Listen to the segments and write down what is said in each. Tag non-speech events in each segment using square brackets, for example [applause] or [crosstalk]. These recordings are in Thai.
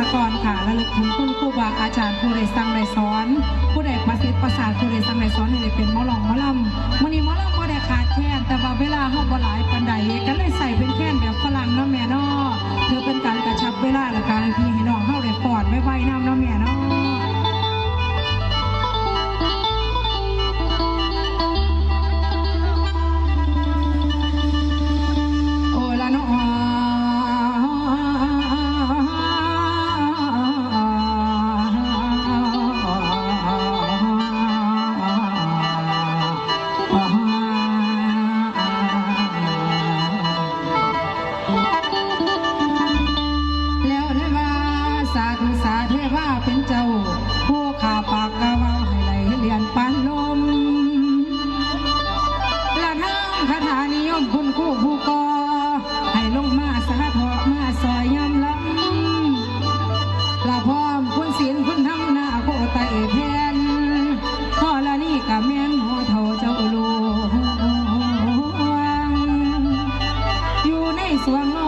สกรค่ะระลึกถึงคุณครูบาอาจารย์คูเรสั่งใดสอน ผู้ใดประสิทธิ์ประสาทคูเรสั่งใดสอนเห้ได้เป็นมอลองมอลำมันนี้มอลำ ละพร้อมคุณศีลคุณทำนาโคตะเอเพนทอละนี่กะเมีนหัวเท่าเจ้าลูอยู่ในสวง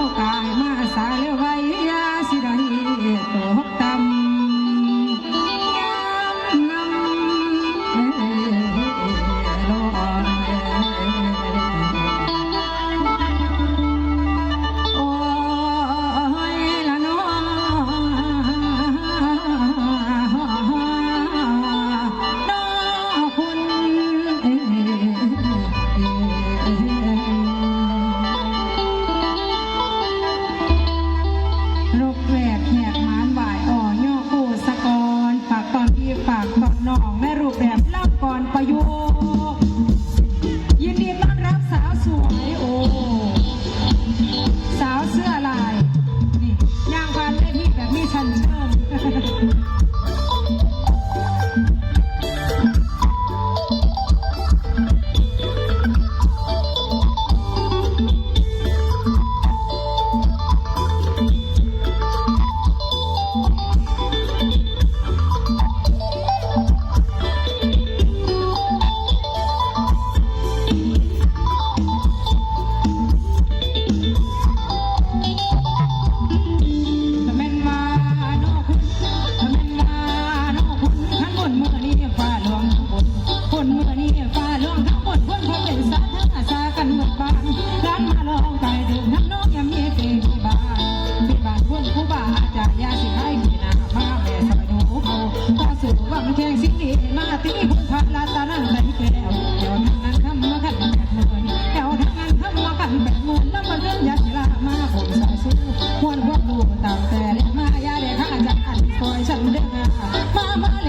妈 [laughs] 妈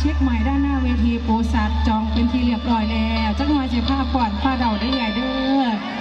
ชิกใหม่ด้านหน้าเวทีโปสัตจองเป็นที่เรียบร้อยแล้วจักหน่อยจะภาพก่อนผ้าเดาได้ใหญ่เด้อ